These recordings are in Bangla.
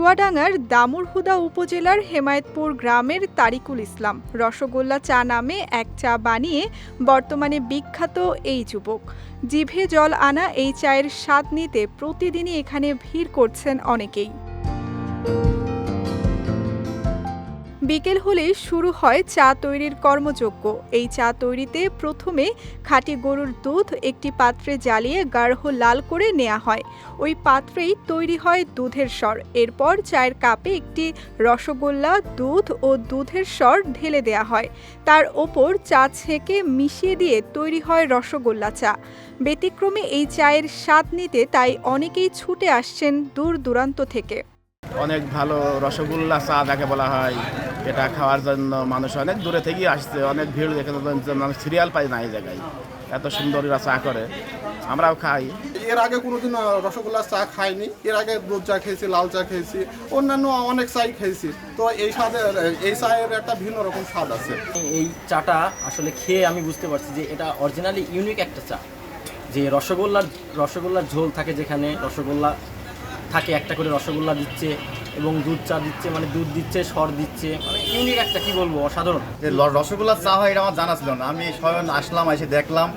চুয়াডাঙ্গার দামুরহুদা উপজেলার হেমায়েতপুর গ্রামের তারিকুল ইসলাম রসগোল্লা চা নামে এক চা বানিয়ে বর্তমানে বিখ্যাত এই যুবক। জিভে জল আনা এই চায়ের স্বাদ নিতে প্রতিদিনই এখানে ভিড় করছেন অনেকেই। বিকেল হলে শুরু হয় চা তৈরির কর্মযজ্ঞ। এই চা তৈরিতে প্রথমে খাঁটি গরুর দুধ, একটি পাত্রে জ্বালিয়ে গাঢ় লাল করে নেওয়া হয়। ওই পাত্রেই তৈরি হয় দুধের স্বর। এরপর চায়ের কাপে একটি রসগোল্লা, দুধ ও দুধের স্বর ঢেলে দেওয়া হয়। তার ওপর চা ছেঁকে মিশিয়ে দিয়ে তৈরি হয় রসগোল্লা চা। ব্যতিক্রমে এই চায়ের স্বাদ নিতে তাই অনেকেই ছুটে আসছেন দূর দূরান্ত থেকে। অনেক ভালো রসগোল্লা চা যাকে বলা হয় এটা খাওয়ার জন্য মানুষ অনেক দূরে থেকেই আসছে অনেক ভিড় দেখে মানুষ সিরিয়াল পায় না এই জায়গায়। এত সুন্দর এরা চা করে আমরাও খাই। এর আগে কোনোদিন আহ, রসগোল্লার চা খাইনি। এর আগে দুধ চা খেয়েছি লাল চা খেয়েছি অন্যান্য অনেক চাই খেয়েছি। তো এই স্বাদের এই চায়ের একটা ভিন্ন রকম স্বাদ আছে। এই চাটা আসলে খেয়ে আমি বুঝতে পারছি যে এটা অরিজিনালি ইউনিক একটা চা। যে রসগোল্লার রসগোল্লার ঝোল থাকে যেখানে রসগোল্লা থাকে একটা করে রসগোল্লা দিচ্ছে এবং দুধ চা দিচ্ছে মানে দুধ দিচ্ছে সর দিচ্ছে মানে ইউনিক একটা কি বলব অসাধারণ। যে রসগোল্লা রসগোল্লার চা হয় এটা আমার জানা ছিল না। আমি স্বয়ং আসলাম এসে দেখলাম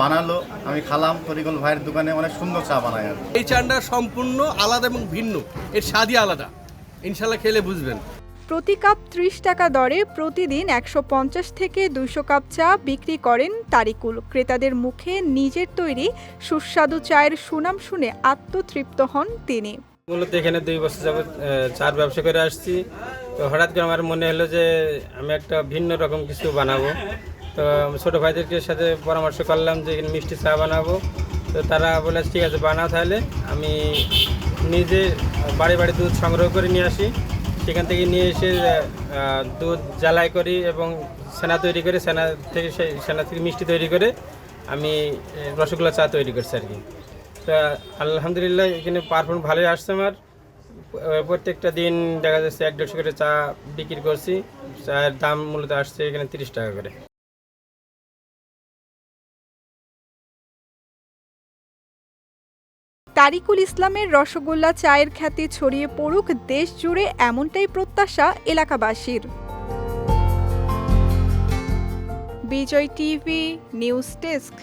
বানালো আমি খালাম তরিকুল ভাইয়ের দোকানে অনেক সুন্দর চা বানায় আর এই চানটা সম্পূর্ণ আলাদা এবং ভিন্ন। এর স্বাদই আলাদা। ইনশাল্লাহ খেলে বুঝবেন। প্রতি কাপ ত্রিশ টাকা দরে প্রতিদিন একশো পঞ্চাশ থেকে দুইশো কাপ চা বিক্রি করেন তারিকুল। ক্রেতাদের মুখে নিজের তৈরি সুস্বাদু চায়ের সুনাম শুনে আত্মতৃপ্ত হন তিনি। মূলত এখানে দুই বছর যাবৎ চার ব্যবসা করে আসছি। তো হঠাৎ করে আমার মনে হলো যে আমি একটা ভিন্ন রকম কিছু বানাবো। তো ছোটো ভাইদেরকে সাথে পরামর্শ করলাম যে এখানে মিষ্টি চা বানাবো। তো তারা বলে ঠিক আছে, বানাও তাহলে। আমি নিজে বাড়ি বাড়ি দুধ সংগ্রহ করে নিয়ে আসি। সেখান থেকে নিয়ে এসে দুধ জ্বালাই করি এবং সেনা তৈরি করে, সেনা থেকে সেই সেনা থেকে মিষ্টি তৈরি করে আমি রসগোল্লা চা তৈরি করছি আর কি। তা আলহামদুলিল্লাহ এখানে পারফর্ম ভালোই আসছে আমার। প্রত্যেকটা দিন দেখা যাচ্ছে এক দেড়শো করে চা বিক্রি করছি। চায়ের দাম মূলত আসছে এখানে তিরিশ টাকা করে। তারিকুল ইসলামের রসগোল্লা চায়ের খ্যাতি ছড়িয়ে পড়ুক দেশ জুড়ে এমনটাই প্রত্যাশা এলাকাবাসীর। Bijoy TV, news desk.